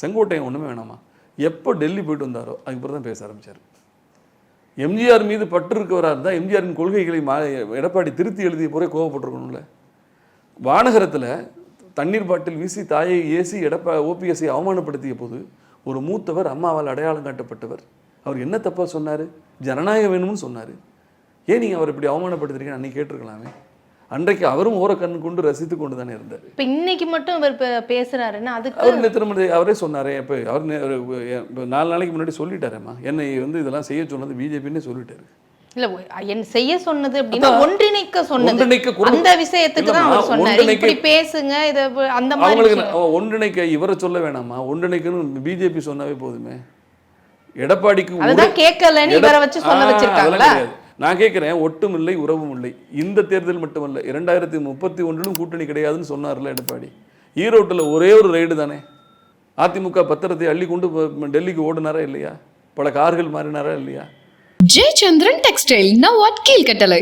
செங்கோட்டையன் ஒன்றுமே வேணாமா? எப்போ டெல்லி போயிட்டு வந்தாரோ அதுக்கப்புறம் தான் பேச ஆரம்பித்தார் எம்ஜிஆர் மீது பற்று இருக்கவராக இருந்தால் எம்ஜிஆரின் கொள்கைகளை மா எடப்பாடி திருத்தி எழுதிய போரே கோவப்பட்டிருக்கணும்ல. வானகரத்தில் தண்ணீர் பாட்டில் வீசி தாயை ஏசி எடப்பா ஓபிஎஸ்ஐ அவமானப்படுத்திய போது ஒரு மூத்தவர் அம்மாவால் அடையாளம் காட்டப்பட்டவர். அவர் என்ன தப்பாக சொன்னார்? ஜனநாயகம் வேணும்னு சொன்னார். ஏன் நீங்கள் அவர் இப்படி அவமானப்படுத்துறீங்கன்னு அன்னைக்கு கேட்டிருக்கலாமே. அன்றைக்கு அவரும் ஓர கண்ணு கொண்டு ரசித்து கொண்டு தானே இருந்தார். இப்ப இன்னைக்கு மட்டும் இவர் பே- பேசுறாருன்னா அதுக்கு அவர் நேற்று திருமணத்தை அவரே சொன்னாரே இப்போ அவர் இப்போ நாலு நாளைக்கு முன்னாடி சொல்லிட்டாரேம்மா. என்னை வந்து இதெல்லாம் செய்ய சொன்னது பிஜேபின்னு சொல்லிட்டாரு. இல்ல என் செய்ய சொன்னது அப்படின்னா ஒன்றிணைக்க சொன்னது. அந்த விஷயத்துக்கு தான் அவர் சொன்னாரு. இப்படி பேசுங்க இத அந்த மாதிரி ஒன்றிணைக்க இவரை சொல்ல வேணாமா ஒன்றிணைக்கணும் பிஜேபி சொன்னாவே போதுமே. எடப்பாடிக்கு அதுதான் கேட்கலன்னு இவரை வச்சு சொல்ல வச்சிருக்காங்களா. நான் கேட்குறேன் ஒட்டும் இல்லை உறவும் இல்லை. இந்த தேர்தல் மட்டுமல்ல இரண்டாயிரத்தி முப்பத்தி ஒன்றிலும் கூட்டணி கிடையாதுன்னு சொன்னார்ல எடப்பாடி. ஈரோட்டில் ஒரே ஒரு ரைடு தானே. அதிமுக பத்திரத்தை அள்ளி கொண்டு டெல்லிக்கு ஓடுனாரா இல்லையா? பல கார்கள் மாறினாரா இல்லையா? Jayachandran textile now what Keelkattalai.